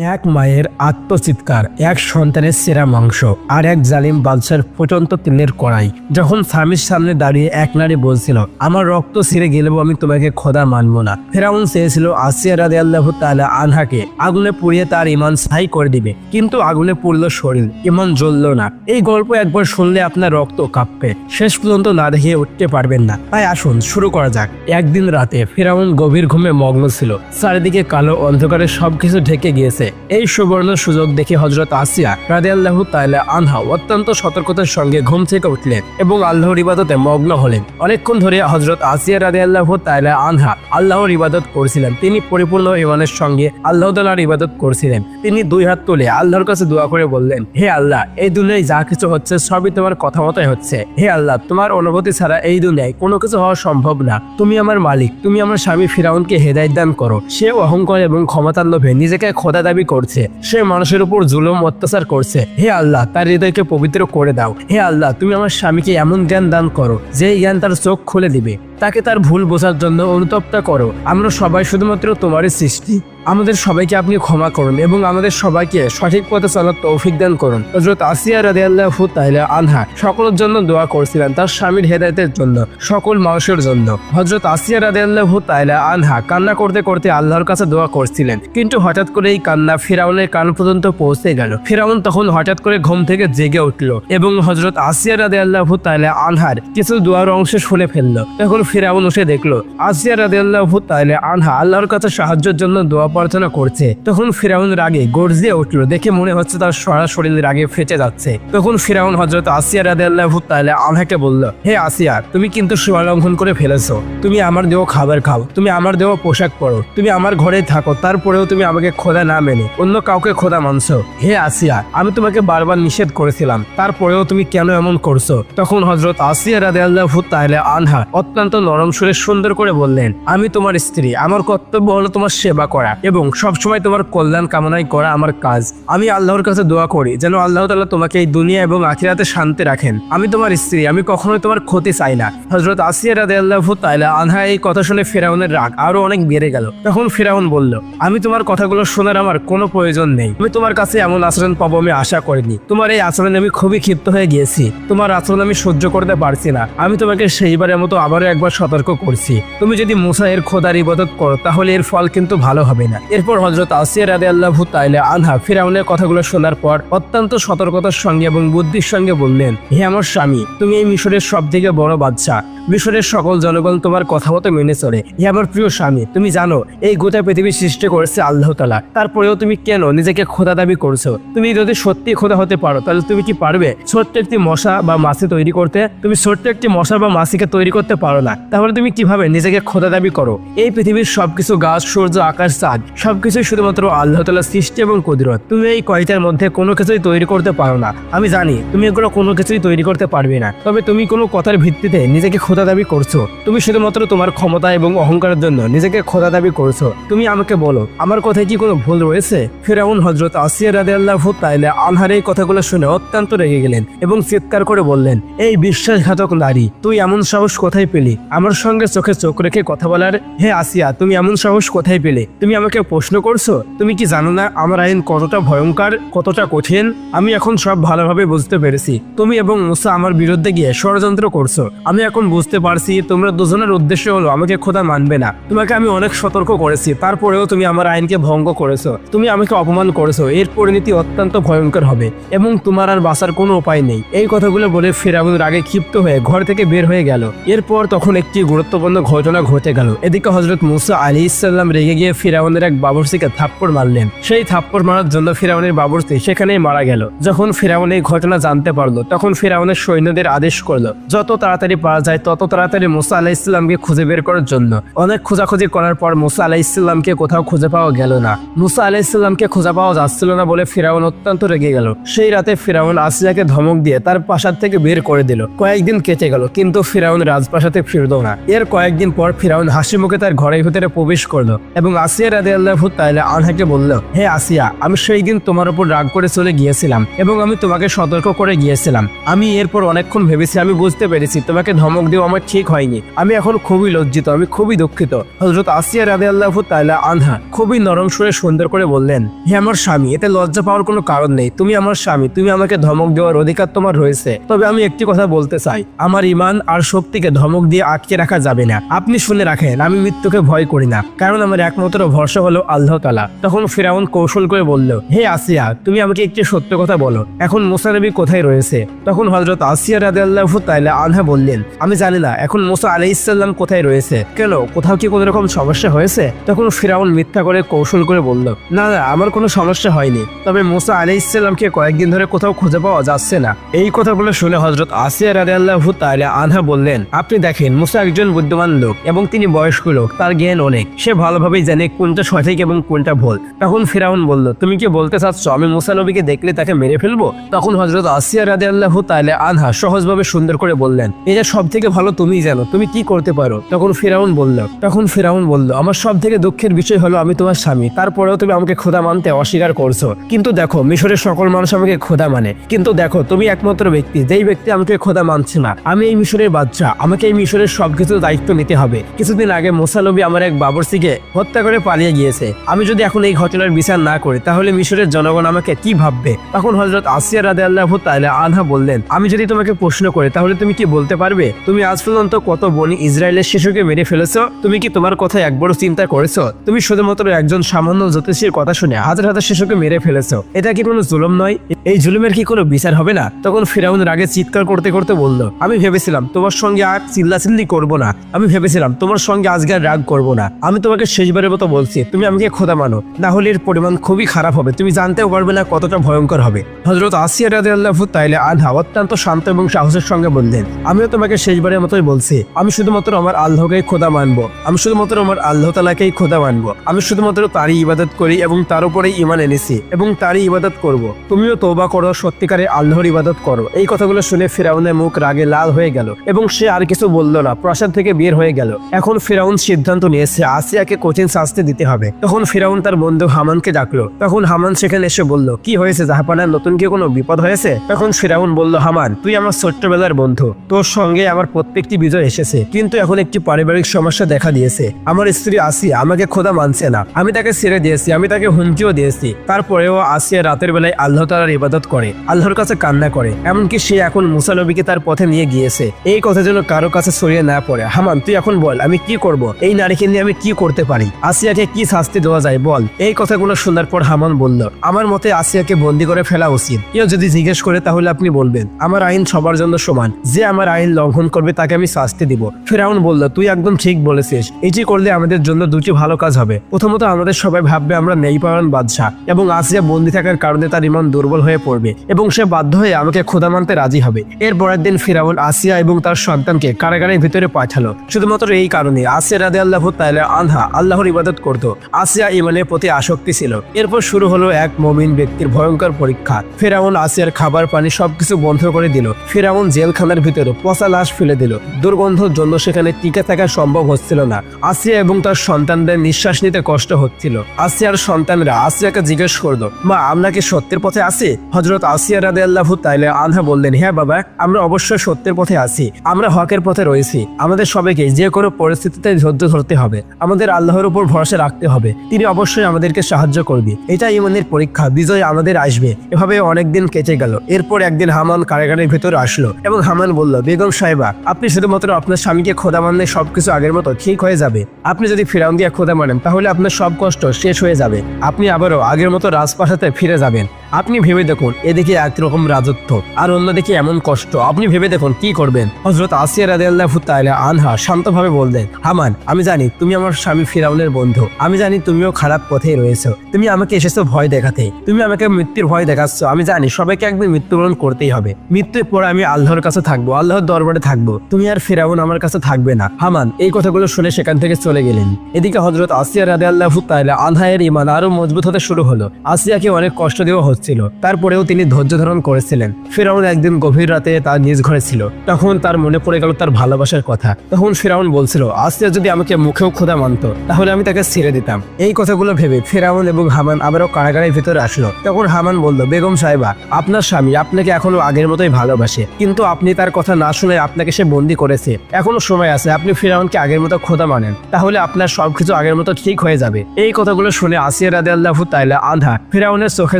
এক মায়ের আত্মচিৎকার, এক সন্তানের সেরা মাংস আর এক জালিম বাদশার ফুটন্ত তিলের কড়াই। যখন স্বামীর সামনে দাঁড়িয়ে এক নারী বলছিল, আমার রক্ত ছিঁড়ে গেলেও আমি তোমাকে খোদা মানব না। ফেরাউন চেয়েছিল, আসিয়া রাদে আল্লাহ তাআলা আনহাকে আগুনে পুড়িয়ে তার ইমান ছাই করে দিবে। কিন্তু আগুনে পুড়ল শরীর ইমান জ্বলল না। এই গল্প একবার শুনলে আপনার রক্ত কাঁপবে। শেষ পর্যন্ত না দেখিয়ে উঠতে পারবেন না। তাই আসুন, শুরু করা যাক। একদিন রাতে ফেরাউন গভীর ঘুমে মগ্ন ছিল। চারিদিকে কালো অন্ধকারে সবকিছু ঢেকে গিয়েছে। এই সুবর্ণ সুযোগ দেখে হজরত আসিয়া রাদে আল্লাহ তাইলা আনহা অত্যন্ত সতর্কতার সঙ্গে ঘুম থেকে উঠলেন এবং আল্লাহর ইবাদতে মগ্ন হলেন। অনেকক্ষণ ধরে হজরত আসিয়া রাদে আল্লাহ তাইলা আনহা আল্লাহর ইবাদত করছিলেন। তিনি পরিপূর্ণ ইমানের সঙ্গে আল্লাহ তালার ইবাদত করছিলেন। তিনি দুই হাত তুলে আল্লাহর কাছে দোয়া করে বললেন, হে আল্লাহ, এই দুনিয়ায় যা কিছু হচ্ছে সবই তোমার কথা মতোই হচ্ছে। হে আল্লাহ, তোমার অনুভূতি ছাড়া এই দুনিয়ায় কোনো কিছু হওয়া সম্ভব না। তুমি আমার মালিক, তুমি আমার স্বামী ফিরাউনকে হেদায়ত দান করো। সে অহংকার এবং ক্ষমতার লোভে নিজেকে খোদা দাবি করছে। সে মানুষের উপর জুলুম, অত্যাচার করছে। হে আল্লাহ, তার হৃদয়কে পবিত্র করে দাও। হে আল্লাহ, তুমি আমার স্বামীকে এমন জ্ঞান দান করো যে জ্ঞান তার চোখ খুলে দিবে। তাকে তার ভুল বোঝার জন্য অনুতপ্তা করো। আমরা সবাই শুধুমাত্র তোমারই সৃষ্টি। আমাদের সবাইকে আপনি ক্ষমা করুন এবং আমাদের সবাইকে সঠিক পথে চলার তৌফিক দান করুন। হজরত আসিয়া রাদে আল্লাহ তাইলা আনহা সকলের জন্য দোয়া করছিলেন তার স্বামীর হেদায়তের জন্য, সকল মানুষের জন্য। হজরত আসিয়া রাদে আল্লাহ তাইলা আনহা কান্না করতে করতে আল্লাহর কাছে দোয়া করছিলেন। কিন্তু হঠাৎ করে এই কান্না ফিরাউনের কান পর্যন্ত পৌঁছে গেল। ফেরাউন তখন হঠাৎ করে ঘুম থেকে জেগে উঠল এবং হজরত আসিয়া রাদে আল্লাহ তাইলা আনহার কিছু দোয়ার অংশ শুনে ফেলল। তখন ফিরাউন উঠে দেখল, আসিয়া রাদে আল্লাহ তাইলা আনহা আল্লাহর কাছে সাহায্যের জন্য দোয়া প্রার্থনা করছে। তখন ফিরাউন রাগে গর্জিয়ে উঠল, দেখে মনে হচ্ছে তার সারা শরীর রাগে ফেটে যাচ্ছে। তখন ফিরাউন হজরত আসিয়া রাদে আল্লাহ তাইলা আনহাকে বলল, হে আসিয়া, তুমি কিন্তু সীমা লঙ্ঘন করে ফেলেছো। তুমি আমার দেহ খাবার খাও, তুমি আমার দেহ পোশাক পরো, তুমি আমার ঘরে থাকো, তারপরেও তুমি আমাকে খোদা না মেনে, অন্য কাউকে খোদা মানছো। হে আসিয়া, আমি তোমাকে বারবার নিষেধ করেছিলাম, তারপরেও তুমি কেন এমন করছ? তখন হজরত আসিয়া রাদে আল্লাহ তাহলে আনহা অত্যন্ত নরম সুরে সুন্দর করে বললেন, আমি তোমার স্ত্রী। আমার কর্তব্য হলো তোমার সেবা করা এবং সবসময় তোমার কল্যাণ কামনাই করা আমার কাজ। আমি আল্লাহর কাছে দোয়া করি যেন আল্লাহ তাআলা তোমাকে এই দুনিয়া এবং আখিরাতে শান্তি রাখেন। আমি তোমার স্ত্রী। আমি কখনোই তোমার ক্ষতি চাই না। হজরত আসিয়া রাদে আল্লাহ তাইলা আনহা এই কথা শুনে ফেরাউনের রাগ আরও অনেক বেড়ে গেল। তখন ফেরাউন বলল, আমি তোমার কথাগুলো শোনার আমার কোনো প্রয়োজন নেই। আমি তোমার কাছে এমন আচরণ পাবো আমি আশা করিনি। তোমার এই আচরণে আমি খুবই ক্ষিপ্ত হয়ে গিয়েছি। তোমার আচরণ আমি সহ্য করতে পারছি না। আমি তোমাকে সেইবারের মতো আবারও একবার সতর্ক করছি। তুমি যদি মুসা এর খোদার ইবাদত করো, তাহলে এর ফল কিন্তু ভালো হবে না। এরপর হজরত আসিয়া রাদে আল্লাহ তাইলে আনহা ফিরাউনের কথাগুলো শোনার পর অত্যন্ত সতর্কতার সঙ্গে এবং বুদ্ধির সঙ্গে বললেন, হে আমার স্বামী, তুমি এই মিশরের সব থেকে বড় বাদশা মিশরের সকল জনগণ তোমার কথা মতো মেনে চলে। হে আমার প্রিয় স্বামী, তুমি জানো, এই গোটা পৃথিবী সৃষ্টি করেছে আল্লাহ তালা তারপরেও তুমি কেন নিজেকে খোদা দাবি করছ? তুমি যদি সত্যি খোদা হতে পারো, তাহলে তুমি কি পারবে? ছোট্ট একটি মশা বা মাছি তৈরি করতে? তুমি ছোট্ট একটি মশা বা মাছিকে তৈরি করতে পারো না। তাহলে তুমি কীভাবে নিজেকে খোদা দাবি করো? এই পৃথিবীর সবকিছু গাছ, সূর্য, আকাশ, চাঁদ, সবকিছুই শুধুমাত্র আল্লাহ তালা সৃষ্টি এবং কুদরত। তুমি এই কয়টার মধ্যে কোনো কিছুই তৈরি করতে পারো না। আমি জানি, তুমি এগুলো কোনো কিছুই তৈরি করতে পারবে না। তবে তুমি কোনো কথার ভিত্তিতে নিজেকে খোদা দাবি করছ। তুমি শুধুমাত্র তোমার ক্ষমতা এবং অহংকারের জন্য নিজেকে খোদা দাবি করছ। তুমি আমাকে বলো, আমার কথায় কি কোনো ভুল রয়েছে? ফেরাউন হজরত আসিয়া রাদে আল্লাহ তাইলে আনহার এই কথাগুলো শুনে অত্যন্ত রেগে গেলেন এবং চিৎকার করে বললেন, এই বিশ্বাসঘাতক নারী, তুই এমন সাহস কোথায় পেলি? আমার সঙ্গে চোখে চোখ রেখে কথা বলার, হে আসিয়া, তুমি এমন সাহস কোথায় পেলে? তুমি আমাকে প্রশ্ন করছ? তুমি কি জানো না আমার আইন কতটা ভয়ঙ্কর, কতটা কঠিন? আমি এখন সব ভালোভাবে বুঝতে পেরেছি। তুমি এবং মুসা আমার বিরুদ্ধে গিয়ে ষড়যন্ত্র করছ। আমি এখন বুঝতে পারছি, তোমরা দুজনের উদ্দেশ্য হলো আমাকে খোদা মানবে না। তোমাকে আমি অনেক সতর্ক করেছি, তারপরেও তুমি আমার আইনকে ভঙ্গ করেছ। তুমি আমাকে অপমান করেছ, এর পরিণতি অত্যন্ত ভয়ঙ্কর হবে এবং তোমার আর বাঁচার কোনো উপায় নেই। এই কথাগুলো বলে ফেরাউন রাগে ক্ষিপ্ত হয়ে ঘর থেকে বের হয়ে গেল। এরপর তখন একটি গুরুত্বপূর্ণ ঘটনা ঘটে গেল। এদিকে হজরত মুসা আলী ইসাল্লাম রেগে গিয়ে ফিরাউনের এক বাবরসিকে থাপ্পড় মারলেন। সেই থাপ্পড় মারার জন্য ফিরাউনের বাবরসি সেখানেই মারা গেল। যখন ফিরাউন এই ঘটনা জানতে পারল, তখন ফিরাউনের সৈন্যদের আদেশ করল, যত তাড়াতাড়ি পারা যায়, তত তাড়াতাড়ি মুসা আলাহ ইসলামকে খুঁজে বের করার জন্য। অনেক খোঁজাখুঁজি করার পর মুসা আলাহ ইসলামকে কোথাও খুঁজে পাওয়া গেল না। মুসা আলাহ ইসলামকে খোঁজা পাওয়া যাচ্ছিল না বলে ফিরাউন অত্যন্ত রেগে গেল। সেই রাতে ফিরাউন আসিয়াকে ধমক দিয়ে তার প্রাসাদ থেকে বের করে দিল। কয়েকদিন কেটে গেল, কিন্তু ফিরাউন রাজপ্রাসাদে ফিরল না এর কয়েকদিন পর ফিরাউন হাসি মুখে তার ঘরের ভিতরে প্রবেশ করল এবং আসিয়া রাদে আল্লাহ তাইলে আনহাকে বলল, হে আসিয়া, আমি সেই দিন তোমার উপর রাগ করে চলে গিয়েছিলাম এবং আমি তোমাকে সতর্ক করে গিয়েছিলাম। আমি এরপর অনেকক্ষণ ভেবেছি, আমি বুঝতে পেরেছি তোমাকে ধমক দেওয়া আমার ঠিক হয়নি। আমি এখন খুবই লজ্জিত, আমি খুবই দুঃখিত। হজরত আসিয়া রাদে আল্লাহ তাইলা আনহা খুবই নরম সুরে সুন্দর করে বললেন, হে আমার স্বামী, এতে লজ্জা পাওয়ার কোনো কারণ নেই। তুমি আমার স্বামী, তুমি আমাকে ধমক দেওয়ার অধিকার তোমার রয়েছে। তবে আমি একটি কথা বলতে চাই। আমার ইমান আর শক্তিকে ধমক দিয়ে আটকে রাখা যাবে না। আপনি শুনে রাখেন, আমি মৃত্যুকে ভয় করি না, কারণ আমার একমাত্র ভরসা হলো আল্লাহ তালা তখন ফিরাউন কৌশল করে বলল, হে আসিয়া, তুমি আমাকে একটি সত্য কথা বলো। এখন মুসা নবী কোথায় রয়েছে? তখন হজরত আসিয়া রাদে আল্লাহ তাইলা আনহা বললেন, আমি জানি না, এখন মোসা আলি ইসাল্লাম কোথায় রয়েছে? কেন, কোথাও কি কোনো রকম সমস্যা হয়েছে? তখন ফেরাউন মিথ্যা করে কৌশল করে বলল, না না, আমার কোনো সমস্যা হয়নি। তবে মোসা আলি ইসাল্লামকে কয়েকদিন ধরে কোথাও খুঁজে পাওয়া যাচ্ছে না। এই কথাগুলো শুনে হজরত আসিয়া রাদে আল্লাহ তাইলা আনহা বললেন, আপনি দেখেন মুসা একজন বুদ্ধিমান লোক এবং তিনি বয়স্ক লোক, তার জ্ঞান অনেক। সে ভালোভাবেই জানে কোনটা সঠিক এবং কোনটা ভুল। তখন ফিরাউন বলল, তুমি কি বলতে চাচ্ছ আমি মুসা নবীকে দেখলে তাকে মেরে ফেলব? তখন হজরত আসিয়া রাদে আল্লাহ তাইলে আনহা সহজভাবে সুন্দর করে বললেন এটা সব থেকে ভালো তুমি জানো, তুমি কি করতে পারো? তখন ফিরাউন বলল, তখন ফিরাউন বলল, আমার সব থেকে দুঃখের বিষয় হলো আমি তোমার স্বামী, তারপরেও তুমি আমাকে খোদা মানতে অস্বীকার করছ। কিন্তু দেখো, মিশরের সকল মানুষ আমাকে খোদা মানে। কিন্তু দেখো, তুমি একমাত্র ব্যক্তি, যেই ব্যক্তি আমাকে খোদা মানছে না। আমি এই মিশরের বাচ্চা আমাকে এই মিশরের সবকিছু দায়িত্ব নিতে হবে। কিছুদিন আগে মোসানবী আমার এক বাবরসিকে হত্যা করে পালিয়ে গিয়েছে। আমি যদি এখন এই ঘটনার বিচার না করি, তাহলে মিশরের জনগণ আমাকে কি ভাববে? তখন হজরত আসিয়া রাদে আল্লাহ তাইলে আনহা বললেন, আমি যদি তোমাকে প্রশ্ন করি, তাহলে তুমি কি বলতে পারবে? তুমি আজ পর্যন্ত কত বনি ইসরায়েলের শিশুকে মেরে ফেলেছো? তুমি কি তোমার কথা একবারও চিন্তা করেছ? তুমি শুধুমাত্র একজন সামান্য জ্যোতিষীর কথা শুনে হাজার হাজার শিশুকে মেরে ফেলেছো। এটা কি কোনো জুলুম নয়? এই জুলুমের কি কোনো বিচার হবে না? তখন ফিরাউন রাগে চিৎকার করতে করতে বলল, আমি ভেবেছিলাম তোমার সঙ্গে আর চিল্লাচিল্লি করব না। আমি ভেবেছিলাম, তোমার সঙ্গে আজকে রাগ করব না। আমি তোমাকে শেষবারের মতো বলছি, তুমি আমাকে খোদা মানো। না হলে এর পরিমাণ খুবই খারাপ হবে। তুমি জানতেও পারবে না কতটা ভয়ঙ্কর হবে। হজরত আসিয়া রাজে আল্লাহ তাইলে আনহা অত্যন্ত শান্ত এবং সাহসের সঙ্গে বললেন, আমিও তোমাকে শেষবারের মতোই বলছি, আমি শুধুমাত্র আমার আল্লাহকেই খোদা মানবো। আমি শুধুমাত্র আমার আল্লাহ তালাকেই খোদা মানবো। আমি শুধুমাত্র তারই ইবাদত করি এবং তার উপরেই ইমান এনেছি এবং তারই ইবাদত করব। তুমিও তোবা করো সত্যিকারে আল্লাহর ইবাদত করো। এই কথাগুলো শুনে ফেরাউনের মুখ রাগে লাল হয়ে গেল এবং সে আর কিছু বলল না। প্রাসাদ থেকে বের হয়ে গেল। এখন ফেরাউন সিদ্ধান্ত নিয়েছে, আসিয়াকে কঠিন শাস্তি দিতে হবে। তখন ফেরাউন তার বন্ধু হামানকে ডাকলো। তখন হামান সেখানে এসে বলল, কি হয়েছে জাহাপানার? নতুন কি কোনো বিপদ হয়েছে? তখন ফেরাউন বলল, হামান, তুই আমার ছোট্টবেলার বন্ধু। তোর সঙ্গে আমার প্রত্যেকটি বিজয় এসেছে। কিন্তু এখন একটি পারিবারিক সমস্যা দেখা দিয়েছে। আমার স্ত্রী আসিয়া আমাকে খোদা মানছে না। আমি তাকে ছেড়ে দিয়েছি, আমি তাকে হুমকিও দিয়েছি। তারপরেও আসিয়া রাতের বেলায় আল্লাহ তালার ইবাদত করে, আল্লাহর কাছে কান্না করে। এমনকি সে এখন মুসা নবীকে তার পথে নিয়ে গিয়েছে। এই কথা যেন কারও কাছে ছড়িয়ে না পড়ে। হামান তুই এখন বল, আমি কি করব? এই নারীকে নিয়ে আমি কি করতে পারি? আসিয়াকে কি শাস্তি দেওয়া যায়, বল। এই কথাগুলো শোনার পর হামান বলল, আমার মতে আসিয়াকে বন্দি করে ফেলা উচিত। কেউ যদি জিজ্ঞেস করে, তাহলে আপনি বলবেন, আমার আইন সবার জন্য সমান। যে আমার আইন লঙ্ঘন করবে, তাকে আমি শাস্তি দিব। ফেরাউন বলল, তুই একদম ঠিক বলেছিস। এটি করলে আমাদের জন্য দুটি ভালো কাজ হবে। প্রথমত, আমাদের সবাই ভাববে আমরা নেই পাওয়ান বাদশাহ এবং আসিয়া বন্দি থাকার কারণে তার ইমান দুর্বল হয়ে পড়বে এবং সে বাধ্য হয়ে আমাকে খোদা মানতে রাজি হবে। এর পরের দিন ফিরাউন আসিয়া এবং তার সন্তানকে কারাগারের ভিতরে পাঠালো। শুধুমাত্র এই কারণে আসিয়া রাদে আল্লাহ তাইলে আনহা আল্লাহর ইবাদত করত। আসিয়া ইমানের প্রতি আসক্তি ছিল। এরপর শুরু হলো এক মমিন ব্যক্তির ভয়ঙ্কর পরীক্ষা। ফেরাউন আসিয়ার খাবার, পানি সবকিছু বন্ধ করে দিল। ফেরাউন জেলখানার ভিতরে পচা লাশ ফেলে দিল। দুর্গন্ধর জন্য সেখানে টিকে থাকা সম্ভব হচ্ছিল না। আসিয়া এবং তার সন্তানদের নিঃশ্বাস নিতে কষ্ট হচ্ছিল। আসিয়ার সন্তানরা আসিয়াকে জিজ্ঞেস করল, মা, আমরা কি সত্যের পথে আছি? হজরত আসিয়া রাদে আল্লাহ তাইলে আনহা বললেন হ্যাঁ বাবা, আমরা অবশ্যই সত্যের পথে আছি। আমরা হকের পথে রয়েছি। আমাদের সবাইকে যে কোনো পরিস্থিতিতে ধৈর্য ধরতে হবে। আমাদের আল্লাহর উপর ভরসা রাখতে হবে। তিনি অবশ্যই আমাদেরকে সাহায্য করবে। এটা ইমানের পরীক্ষা। বিজয় আমাদের আসবে। এভাবে অনেকদিন কেটে গেল। এরপর একদিন হামান কারাগারের ভেতরে আসলো এবং হামান বলল, বেগম সাহেবা, আপনি শুধুমাত্র আপনার স্বামীকে খোদা মানলে সবকিছু আগের মতো ঠিক হয়ে যাবে। আপনি যদি ফিরাউন দিয়ে খোদা মানেন, তাহলে আপনার সব কষ্ট শেষ হয়ে যাবে। আপনি আবারও আগের মতো রাজপ্রাসাদে ফিরে যাবেন। আপনি ভেবে দেখুন, এদিকে একরকম রাজত্ব আর অন্যদিকে এমন কষ্ট। আপনি ভেবে দেখুন কি করবেন? হজরত আসিয়া রাদে আল্লাহ তাইলা আনহা শান্তভাবে বললেন হামান আমি জানি তুমি আমার স্বামী ফিরাউনের বন্ধু। আমি জানি তুমিও খারাপ পথেই রয়েছো। তুমি আমাকে এসেছ ভয় দেখাতে। তুমি আমাকে মৃত্যুর ভয় দেখাচ্ছ। আমি জানি সবাইকে একদিন মৃত্যুবরণ করতেই হবে। মৃত্যুর পর আমি আল্লাহর কাছে থাকব, আল্লাহর দরবারে থাকব। তুমি আর ফেরাউন আমার কাছে থাকবে না। হামান এই কথাগুলো শুনে সেখান থেকে চলে গেলেন। এদিকে হজরত আসিয়া রাদে আল্লাহ তাইলা আনহায়ের ইমান আরও মজবুত হতে শুরু হলো। আসিয়াকে অনেক কষ্ট দেওয়া হচ্ছিল তারপরেও তিনি ধৈর্য ধারণ করেছিলেন। ফেরাউন একদিন গভীর রাতে তার নিজ ঘরে ছিল। তখন তার মনে পড়ে গেল তার ভালোবাসার কথা। তখন ফেরাউন বলছিল আসিয়া যদি আমাকে মুখেও খোদা মানতো, তাহলে আমি তাকে ছেড়ে দিতাম। এই কথাগুলো ভেবে ফেরাউন এবং হামান আবারও কারাগারের ভিতরে আসলো। তখন হামান বলল, বেগম সাহেবা, আপনার স্বামী আপনাকে এখনও আগের মতোই ভালোবাসে, কিন্তু আপনি তার কথা না শুনে আপনাকে সে বন্দি করেছে। এখনও সময় আছে, আপনি ফেরাউনকে আগের মতো খোদা মানেন। তাহলে আপনার সবকিছু আগের মতো ঠিক হয়ে যাবে। এই কথাগুলো শুনে আসিয়া রাদে আল্লাহ তাইলা আধা ফেরাউনের চোখে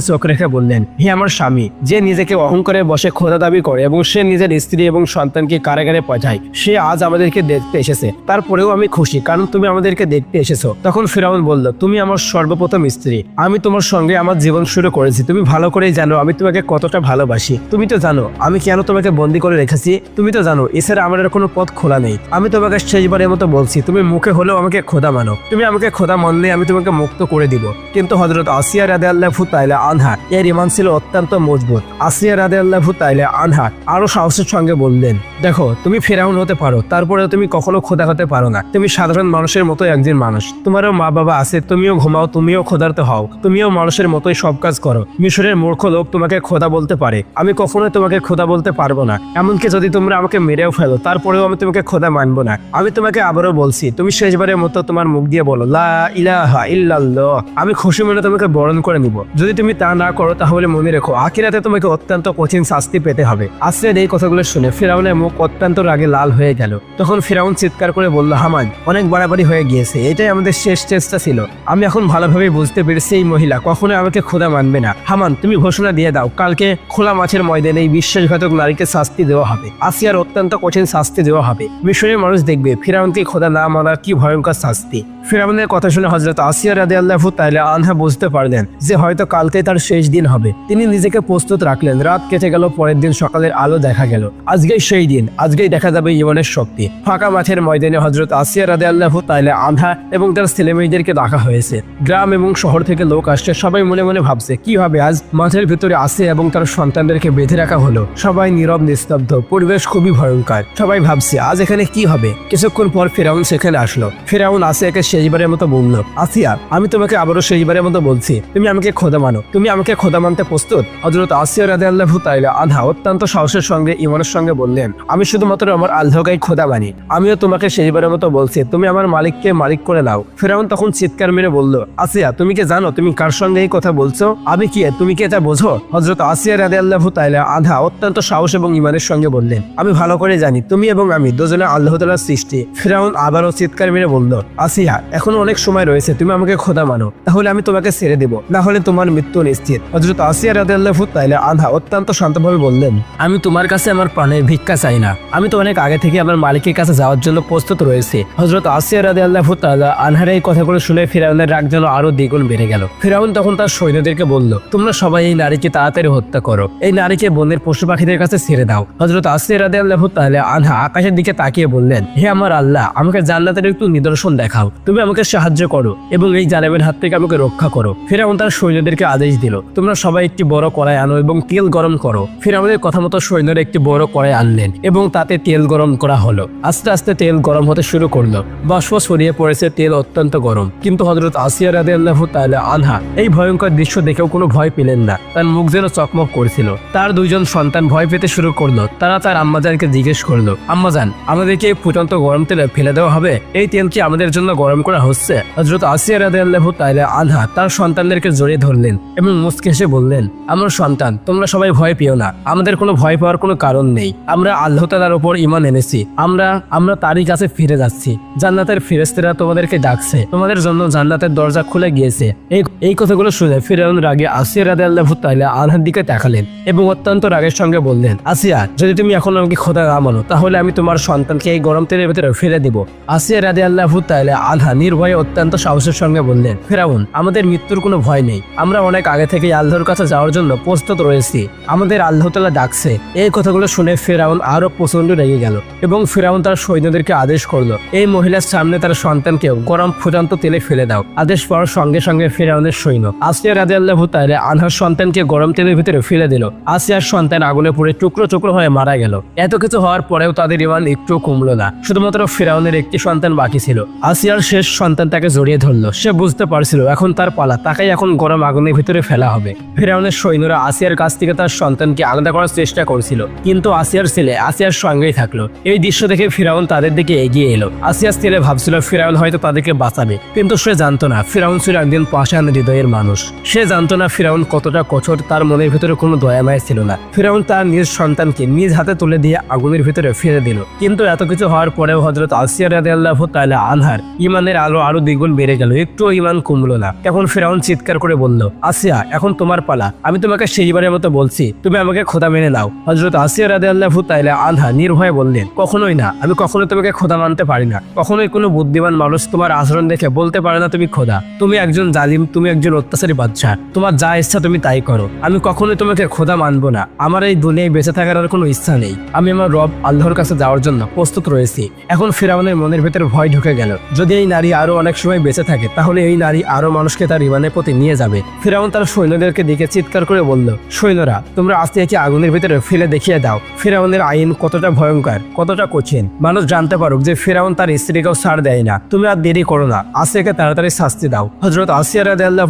চোখ রেখে বললেন, হে আমার স্বামী, যে নিজেকে অহংকারে বসে খোদা দাবি করে এবং সে নিজের স্ত্রী এবং সন্তানকে কারাগারে পাঠায়, সে আজ আমাদেরকে দেখতে এসেছে। তারপরেও আমি খুশি, কারণ তুমি আমাদেরকে দেখতে এসেছ। তখন ফেরাউন বলল, তুমি আমার সর্বপ্রথম স্ত্রী। আমি তোমার সঙ্গে আমার জীবন শুরু করেছি। তুমি ভালো করেই জানো, আমি তোমাকে কতটা ভালোবাসি। তুমি তো জানো, আমি কেন তোমাকে বন্দি করে রেখেছি? তুমি তো জানো, এছাড়া আমার কোনো পথ খোলা নেই। আমি তোমাকে শেষবারের মতো বলছি, তুমি মুখে হলেও আমাকে খোদা মানো। তুমি আমাকে খোদা মানলে আমি তোমাকে মুক্ত করে দিব। কিন্তু হজরত আসিয়া রাদে আল্লাহ তাইলে আনহা এর ইমান ছিল অত্যন্ত মজবুত। আসিয়া রাদে আল্লাহ তাইলে আনহা আরও সাহসের সঙ্গে বললেন, দেখো, তুমি ফেরাউন হতে পারো তারপরে তুমি কখনো খোদা হতে পারো না। তুমি সাধারণ মানুষের মতো একজন মানুষ। তোমারও মা বাবা আছে, তুমিও ঘুমাও, তুমিও খোদার্ত হও। তুমিও মানুষের মতোই সব কাজ করো। মিশরের মূর্খ লোক তোমাকে খোদা বলতে পারে। আমি কখনোই তোমাকে খোদা বলতে পারব না। এমনকি যদি তোমরা আমাকে মেরেও ফেলো, তারপরেও আমি তোমাকে খোদা মানবো না। আমি তোমাকে আবারও বলছি, তুমি শেষবারের মতো তোমার মুখ দিয়ে বলো, লা ইলাহা ইল্লাল্লাহ। আমি খুশি মনে তোমাকে বরণ করে নিব। যদি তুমি তা না করো তাহলে মনে রেখো, আখিরাতে তোমাকে অত্যন্ত কঠিন শাস্তি পেতে হবে। আসরের এই কথাগুলো শুনে ফেরাউনের মুখ অত্যন্ত রাগে লাল হয়ে গেল। তখন ফেরাউন চিৎকার করে বলল, হামান, অনেক বাড়াবাড়ি হয়ে গিয়েছে, এটাই আমাদের শেষ চেষ্টা ছিল। আমি এখন ভালোভাবে বুঝতে পেরেছি এই মহিলা কখনো আমাকে খোদা মানবে না। হামান, তুমি ঘোষণা দিয়ে দাও, কালকে খোলা মাছের ময়দানে এই বিশ্বাসঘাতক নারীকে শাস্তি দেওয়া হবে। আসিয়ার অত্যন্ত কঠিন শাস্তি দেওয়া হবে। মিশরের মানুষ দেখবে ফিরাউনকে খোদা না মানার কি ভয়ঙ্কর শাস্তি। ফিরাউনের কথা শুনে হজরত আসিয়া রাদে আল্লাহ তাইলে আনহা বুঝতে পারলেন যে হয়তো কালকে তার শেষ দিন হবে। তিনি নিজেকে প্রস্তুত রাখলেন। রাত কেটে গেল, পরের দিন সকালের আলো দেখা গেল। আজকেই সেই দিন। আজকেই দেখা যাবে ইমনের শক্তি। ফাঁকা মাঠের ময়দানে হজরত আসিয়া রাদে আল্লাহ তাইলে আনহা এবং তার ছেলে মেয়েদেরকে ডাকা হয়েছে। গ্রাম এবং শহর থেকে লোক আসছে। সবাই মনে মনে ভাবছে, কি হবে আজ? মাঠের ভিতরে আসে এবং তার সন্তানদেরকে বেঁধে রাখা হলো। সবাই নীরব, নিস্তব্ধ। পরিবেশ খুবই ভয়ঙ্কর। সবাই ভাবছে, আজ এখানে কি হবে? কিছুক্ষণ পর ফেরাউন সেখানে আসলো। ফেরাউন আসিয়াকে শেষবারের মতো বলল, আসিয়া, আমি তোমাকে আবারও শেষবারের মতো বলছি। তুমি আমাকে খোদা মানো। তুমি আমাকে খোদা মানতে প্রস্তুত? হজরত আসিয়া রাদে আল্লাহ তাইলা আধা অত্যন্ত সাহসের সঙ্গে, ইমানের সঙ্গে বললেন, আমি শুধুমাত্র আমার আল্লাহকেই খোদা মানি। আমিও তোমাকে শেষবারের মতো বলছি, তুমি আমার মালিককে মালিক করে নাও। ফেরাউন তখন চিৎকার মেরে বলল, আসিয়া, তুমি কি জানো, তুমি কার সঙ্গে এই কথা বলছো? আমি কি, তুমি কি এটা বোঝো? হজরত আসিয়া রাদে আল্লাহ তাইলা আধা অত্যন্ত সাহস এবং ইমানের সঙ্গে বললেন, আমি ভালো করে জানি, তুমি এবং আমি দুজনে আল্লাহ তালার সৃষ্টি। ফেরাউন আবারও চিৎকার মেরে বলল, আসিয়া, এখনও অনেক সময় রয়েছে, তুমি আমাকে খোদা মানো, তাহলে আমি তোমাকে ছেড়ে দেব, না হলে তোমার মৃত্যু নিশ্চিত। হজরত আসিয়া রাদে আল্লাহ তাইলা আধা অত্যন্ত শান্তভাবে বললেন, আমি তোমার কাছে আমার প্রাণের ভিক্ষা চাই না। আমি তো অনেক আগে থেকে আমার মালিকের কাছে যাওয়ার জন্য প্রস্তুত রয়েছে। হজরত আসিয়া রাদে আল্লাহ তাআলা আনহার এই কথাগুলো শুনে ফিরাউনের রাগ যেন আরও দ্বিগুণ বেড়ে গেল। ফিরাউন তখন তার সৈন্যদেরকে বলল, তোমরা সবাই এই নারীকে তাড়াতাড়ি হত্যা করো। এই নারীকে বনের পশু পাখিদের কাছে ছেড়ে দাও। হজরত আসিয়া রাদে আল্লাহ তাআলা আনহা আকাশের দিকে তাকিয়ে বললেন, হে আমার আল্লাহ, আমাকে জান্নাতের একটু নিদর্শন দেখাও। তুমি আমাকে সাহায্য করো এবং এই জালেমের হাত থেকে আমাকে রক্ষা করো। ফিরাউন তার সৈন্যদেরকে আদেশ দিল তোমরা সবাই একটি বড় কড়াই আনো এবং তেল গরম করো। ফিরাউনের কথা মতো সৈন্যরা একটি বড় কড়াই আনলেন এবং তাতে তেল গরম করা হলো। আস্তে আস্তে তেল গরম হতে শুরু করল। বাষ্প ছড়িয়ে পড়েছে, তেল অত্যন্ত গরম। কিন্তু হজরত আসিয়া রাদে আল্লাহ তাআলা আনহা এই ভয়ঙ্কর দৃশ্য দেখেও কোনো ভয় পেলেন না। তার মুখ যেন চকমক করেছিল। তার দুইজন সন্তান ভয় পেতে শুরু করল। তারা তার আম্মাজানকে জিজ্ঞেস করল, আম্মাজান, আমাদেরকে এই ফুটন্ত গরম তেলে ফেলে দেওয়া হবে? এই তেল কি আমাদের জন্য গরম করা হচ্ছে? হজরত আসিয়া রাদে আল্লাহ তাআলা আনহা তার সন্তানদেরকে জড়িয়ে ধরলেন এবং মুসকে এসে বললেন, আমার সন্তান, তোমরা সবাই ভয় পেও না। আমাদের কোনো ভয় পাওয়ার কোনো কারণ নেই। আমরা আল্লাহ তালার উপর ইমান এনেছি। আমরা আমরা তারই কাছে ফিরে যাচ্ছি। জান্নাতের ফিরেস্তেরা তোমাদেরকে ডাকছে। তোমাদের জন্য জান্নাতের দরজা খুলে গিয়েছে। এই এই কথাগুলো শুনে ফিরাউন রাগে আসিয়া রাদে আল্লাহ তাইলে আনহার দিকে তাকালেন এবং অত্যন্ত রাগের সঙ্গে বললেন, আসিয়া, যদি তুমি এখন আমাকে খোদা না মানো, তাহলে আমি তোমার সন্তানকে এই গরম তেলের ভেতরে ফেলে দিব। আসিয়া রাদে আল্লাহ তাইলে আনহা নির্ভয়ে অত্যন্ত সাহসের সঙ্গে বললেন ফেরাউন আমাদের মৃত্যুর কোনো ভয় নেই। আমরা অনেক আগে থেকে আল্লাহর কাছে যাওয়ার জন্য প্রস্তুত রয়েছি। আমাদের আল্লাহ তালা ডাকছে। এই কথাগুলো শুনে ফেরাউন আরও প্রচণ্ড রেগে গেল এবং ফেরাউন তার সৈন্যদেরকে আদেশ করল, এই মহিলার সামনে তার সন্তানকেও গরম ফুটান্ত তেলে ফেলে দাও। আদেশ পাওয়ার সঙ্গে সঙ্গে ফেরাউনের সৈন্য আসিয়া রাজে আল্লাহ তাইলে আনহার সন্তানকে গরম তেলের ভিতরে ফেলে দিল। আসিয়ার সন্তান আগুনে পড়ে টুকরো টুকরো হয়ে মারা গেল। এত কিছু হওয়ার পরেও তাদের ইমান একটু কমলো না। শুধুমাত্র ফেরাউনের একটি সন্তান বাকি ছিল। আসিয়ার শেষ সন্তান তাকে জড়িয়ে ধরলো। সে বুঝতে পারছিল, এখন তার পালা। তাকে এখন গরম আগুনের ভিতরে ফেলা হবে। হবে। ফেরাউনের সৈন্যরা আসিয়ার কাছ থেকে তার সন্তানকে আলাদা করার চেষ্টা করছিল। কিন্তু আসিয়ার ছেলে আসিয়ার সঙ্গেই থাকল। এই দৃশ্য দেখে ফিরাউন তাদের দিকে এগিয়ে এলো। আসিয়ার ছেলে ভাবছিল ফিরাউন হয়তো তাদেরকে বাঁচাবে। কিন্তু সে জানতো না, ফিরাউন ছিল একদিন পাষাণ হৃদয়ের মানুষ। সে জানতো না ফিরাউন কতটা কঠোর, তার মনের ভিতরে কোনো দয়া মায়া ছিল না। ফিরাউন তার নিজ সন্তানকে নিজ হাতে তুলে দিয়ে আগুনের ভিতরে ফেলে দিল। কিন্তু এত কিছু হওয়ার পরেও হজরত আসিয়া রাদে আল্লাহ তাহলে আনহার ইমানের আলো আরও দ্বিগুণ বেড়ে গেল। একটুও ইমান কমলো না। এখন ফেরাউন চিৎকার করে বলল, আসিয়া, এখন তোমার পালা। আমি তোমাকে সেইবারের মতো বলছি, তুমি আমাকে খোদা মেনে নাও। হজরত আসিয়া রাদে আল্লাহ তাইলে আনহা নির্ভয়ে বললেন, কখনোই না, আমি কখনোই তোমাকে খোদা মানতে পারি না। কখনোই কোনো বুদ্ধিমান মানুষ তোমার আচরণ দেখে বলতে পারে না তুমি খোদা তুমি একজন জালিম, তুমি একজন অত্যাচারী বাচ্চা তোমার যা ইচ্ছা তুমি তাই করো। আমি কখনোই তোমাকে খোদা মানবো না। আমার এই দুনিয়ায় বেঁচে থাকার আর কোনো ইচ্ছা নেই। আমি আমার রব আল্লাহর কাছে যাওয়ার জন্য প্রস্তুত রয়েছি। এখন ফিরাউনের মনের ভেতরে ভয় ঢুকে গেল। যদি এই নারী আরও অনেক সময় বেঁচে থাকে, তাহলে এই নারী আরও মানুষকে তার ইমানের প্রতি নিয়ে যাবে। ফিরাউন তার সৈন্যদেরকে দিকে চিৎকার করে বলল সৈন্যরা তোমরা আস্তে একে আগুনের ভিতরে ফেলে দেখিয়ে দাও। ফেরাউনের আইন কতটা ভয়ঙ্কর, কতটা কঠিন। মানুষ জানতে পারুক যে ফেরাউন তার স্ত্রীকেও ছাড় দেয় না। তুমি আর দেরি করো না। আসিয়াকে তাড়াতাড়ি শাস্তি দাও। হজরত আসিয়া রাদে আল্লাহ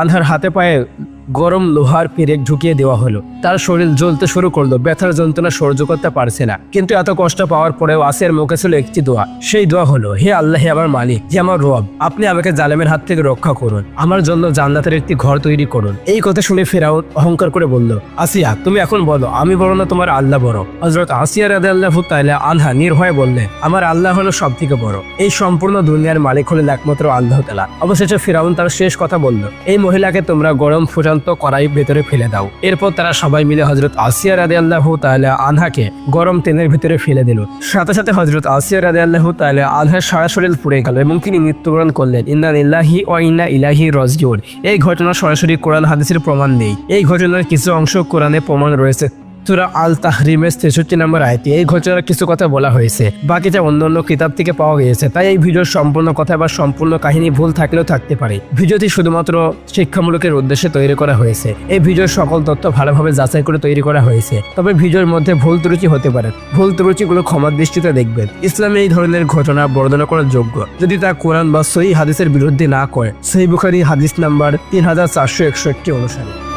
আনহার হাতে পায়ে গরম লোহার পেরেক ঢুকিয়ে দেওয়া হলো। তার শরীর জ্বলতে শুরু করল, ব্যথার যন্ত্রণা সহ্য করতে পারছে না। কিন্তু এত কষ্ট পাওয়ার পরেও আসিয়ার মুখে ছিল একটি দোয়া। সেই দোয়া হলো, হে আল্লাহ, হে আমার মালিক, হে আমার রব, আপনি আমাকে জালেমের হাত থেকে রক্ষা করুন। আমার জন্য জান্নাতের একটি ঘর তৈরি করুন। এই কথা শুনে ফেরাউন অহংকার করে বলল, আসিয়া, তুমি এখন বলো, আমি বড় না তোমার আল্লাহ বড়? হজরত আসিয়া রাদে আল্লাহ তাইলে আনহা নির্ভয়ে বললেন আমার আল্লাহ হলো সব থেকে বড়। এই সম্পূর্ণ দুনিয়ার মালিক হলেন একমাত্র আল্লাহ তালা অবশেষে ফেরাউন তার শেষ কথা বলল, এই মহিলাকে তোমরা গরম ফুটান্ত কড়াই ভেতরে ফেলে দাও। এরপর তারা সবাই মিলে হজরত আসিয়া রাদে আল্লাহ তাহলে আনহাকে গরম তেলের ভেতরে ফেলে দিল। সাথে সাথে হজরত আসিয়া রাদে আল্লাহ তাহলে আনহার সারা শরীর পুড়ে গেল এবং তিনি মৃত্যুবরণ করলেন। ইন্না ইল্লাহি ও ইন্না ইলাহি রজিউর এই ঘটনা সরাসরি কোরআন হাদিসের প্রমাণ নেই। এই ঘটনার কিছু অংশ কোরআনে প্রমাণ রয়েছে। সুরা আল তাহরিমের তেষট্টি নম্বর আয়তে এই ঘটনার কিছু কথা বলা হয়েছে। বাকিটা অন্য অন্য কিতাব থেকে পাওয়া গিয়েছে, তাই এই ভিডিওর সম্পূর্ণ কথা বা সম্পূর্ণ কাহিনী ভুল থাকলেও থাকতে পারে। ভিডিওটি শুধুমাত্র শিক্ষামূলকের উদ্দেশ্যে তৈরি করা হয়েছে। এই ভিডিওর সকল তথ্য ভালোভাবে যাচাই করে তৈরি করা হয়েছে। তবে ভিডিওর মধ্যে ভুল ত্রুটি হতে পারে। ভুল ত্রুটিগুলো ক্ষমার দৃষ্টিতে দেখবেন। ইসলামে এই ধরনের ঘটনা বর্ণনা করার যোগ্য। যদি তা কোরআন বা সহি হাদিসের বিরুদ্ধে না করে সহি বুখারি হাদিস নাম্বার তিন হাজার চারশো একষট্টি অনুসারে।